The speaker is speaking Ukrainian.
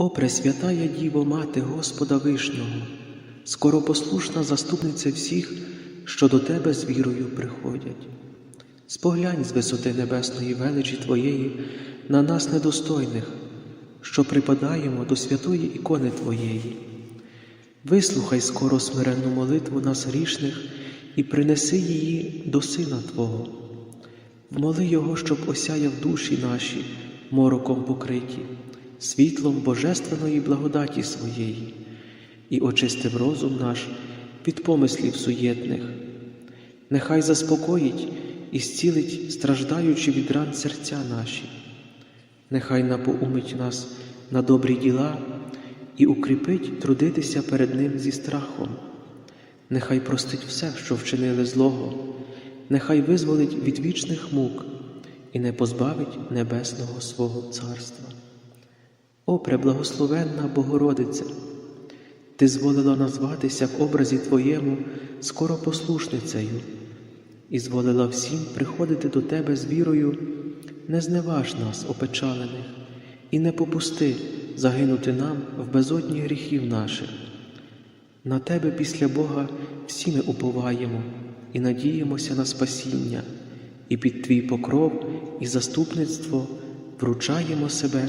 О, Пресвятая Діво, Мати Господа Вишнього, скоропослушна заступниця всіх, що до Тебе з вірою приходять. Споглянь з висоти небесної величі Твоєї на нас недостойних, що припадаємо до святої ікони Твоєї. Вислухай скоро смиренну молитву нас грішних і принеси її до Сина Твого. Вмоли Його, щоб осяяв душі наші, мороком покриті, світлом божественної благодаті своєї, і очистив розум наш від помислів суєтних. Нехай заспокоїть і зцілить страждаючи від ран серця наші, нехай напоумить нас на добрі діла і укріпить трудитися перед Ним зі страхом. Нехай простить все, що вчинили злого, нехай визволить від вічних мук і не позбавить небесного свого царства. О, преблагословенна Богородиця! Ти зволила назватися в образі Твоєму скоропослушницею і зволила всім приходити до Тебе з вірою, не зневаж нас, опечалених, і не попусти загинути нам в безодні гріхів наших. На Тебе після Бога всі ми уповаємо і надіємося на спасіння, і під Твій покров і заступництво вручаємо себе